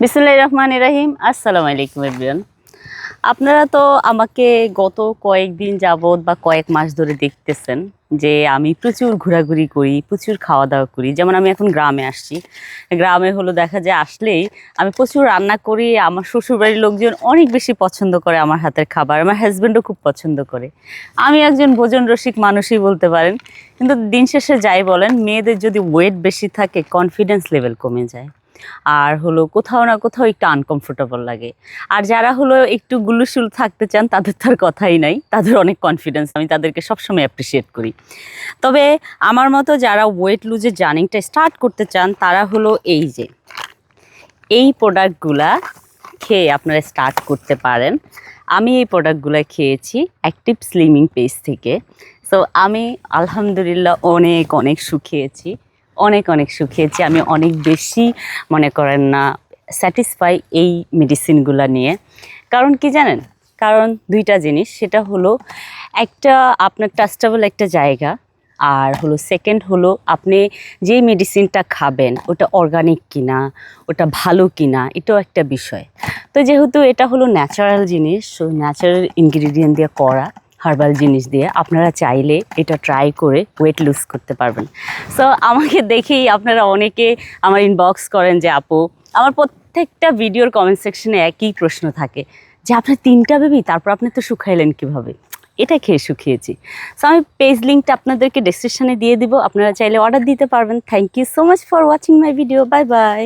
বিসমুল্লাহ রহমান রাহিম। আসসালামু আলাইকুম এভরিওয়ান আপনারা তো আমাকে গত কয়েকদিন যাবৎ বা কয়েক মাস ধরে দেখতেছেন যে আমি প্রচুর ঘোরাঘুরি করি, প্রচুর খাওয়া দাওয়া করি। যেমন আমি এখন গ্রামে আসছি। গ্রামে হলো দেখা যায় আসলেই আমি প্রচুর রান্না করি, আমার শ্বশুরবাড়ির লোকজন অনেক বেশি পছন্দ করে আমার হাতের খাবার, আমার হাজব্যান্ডও খুব পছন্দ করে। আমি একজন ভোজন রসিক মানুষই বলতে পারেন। কিন্তু দিন শেষে যাই বলেন, মেয়েদের যদি ওয়েট বেশি থাকে কনফিডেন্স লেভেল কমে যায়। আর হলো কোথাও না কোথাও একটু আনকমফোর্টেবল লাগে। আর যারা হলো একটু গুলুসুল থাকতে চান, তাদের তো আর কথাই নাই। তাদের অনেক কনফিডেন্স আমি তাদেরকে সবসময় অ্যাপ্রিসিয়েট করি। তবে আমার মতো যারা ওয়েট লুজের জার্নিংটা স্টার্ট করতে চান, তারা হলো এই যে, এই প্রোডাক্টগুলা খেয়ে আপনারা স্টার্ট করতে পারেন। আমি এই প্রোডাক্টগুলো খেয়েছি অ্যাক্টিভ স্লিমিং পেজ থেকে। সো আমি আলহামদুলিল্লাহ অনেক অনেক শুকিয়েছি অনেক অনেক শুকিয়েছি আমি অনেক বেশি মনে করেন না স্যাটিসফাই এই মেডিসিনগুলো নিয়ে। কারণ কি জানেন? কারণ দুইটা জিনিস, সেটা হলো একটা আপনার ট্রাস্টেবল একটা জায়গা, আর হলো সেকেন্ড হলো আপনি যে মেডিসিনটা খাবেন, ওটা অর্গানিক কিনা, ওটা ভালো কিনা, এটাও একটা বিষয়। তো যেহেতু এটা হলো ন্যাচারাল জিনিস ন্যাচারাল ইনগ্রিডিয়েন্ট দিয়ে করা হার্বাল জিনিস দিয়ে আপনারা চাইলে এটা ট্রাই করে ওয়েট লুজ করতে পারবেন। সো আমাকে দেখেই আপনারা অনেকে আমার ইনবক্স করেন যে, আপু, আমার প্রত্যেকটা ভিডিওর কমেন্ট সেকশনে একই প্রশ্ন থাকে, যে আপনার তিনটা বেবি তারপর আপনি তো শুকাইলেন কীভাবে? এটা খেয়ে শুকিয়েছি। সো আমি পেজ লিঙ্কটা আপনাদেরকে ডেসক্রিপশনে দিয়ে দিব, আপনারা চাইলে অর্ডার দিতে পারবেন। Thank you so much for watching my video bye bye